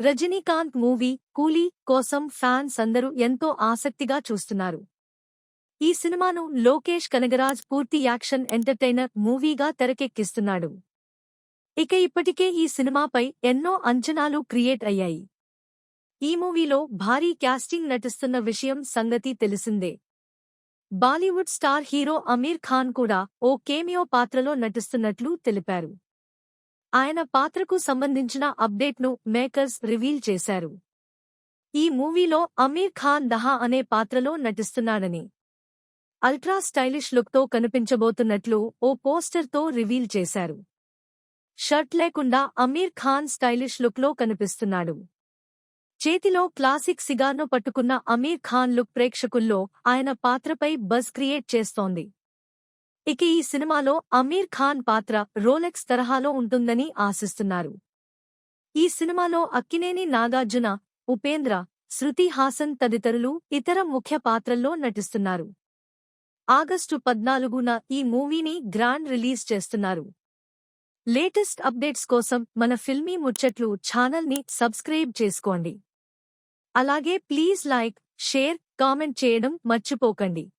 Rajinikanth movie కూలీ కోసం fans అందరూ ఎంతో ఆసక్తిగా చూస్తున్నారు. ఈ సినిమాను లోకేష్ కనగరాజ్ పూర్తి యాక్షన్ ఎంటర్టైనర్ మూవీగా తెరకెక్కిస్తున్నాడు. ఇక ఇప్పటికే ఈ సినిమాపై ఎన్నో అంచనాలు క్రియేట్ అయ్యాయి. ఈ మూవీలో భారీ క్యాస్టింగ్ నటిస్తున్న విషయం సంగతి తెలిసిందే. Bollywood star hero Aamir Khan కూడా ఓ కేమియో పాత్రలో నటిస్తున్నట్లు తెలిపారు. ఆయన పాత్రకు సంబంధించిన అప్డేట్ను మేకర్స్ రివీల్ చేశారు. ఈ మూవీలో అమీర్ ఖాన్ దహా అనే పాత్రలో నటిస్తున్నాడని అల్ట్రా స్టైలిష్ లుక్తో కనిపించబోతున్నట్లు ఓ పోస్టర్తో రివీల్ చేశారు. షర్ట్ లేకుండా అమీర్ ఖాన్ స్టైలిష్ లుక్లో కనిపిస్తున్నాడు. చేతిలో క్లాసిక్ సిగార్ను పట్టుకున్న అమీర్ ఖాన్ లుక్ ప్రేక్షకుల్లో ఆయన పాత్రపై బజ్ క్రియేట్ చేస్తోంది. ఇక ఈ సినిమాలో అమీర్ ఖాన్ పాత్ర రోలెక్స్ తరహాలో ఉంటుందని ఆశిస్తున్నారు. ఈ సినిమాలో అక్కినేని నాగార్జున ఉపేంద్ర శృతి హాసన్ తదితరులు ఇతర ముఖ్య పాత్రల్లో నటిస్తున్నారు. ఆగస్టు పద్నాలుగున ఈ మూవీని గ్రాండ్ రిలీజ్ చేస్తున్నారు. లేటెస్ట్ అప్డేట్స్ కోసం మన ఫిల్మీ ముచ్చట్లు ఛానల్ని సబ్స్క్రైబ్ చేసుకోండి. అలాగే ప్లీజ్ లైక్ షేర్ కామెంట్ చేయడం మర్చిపోకండి.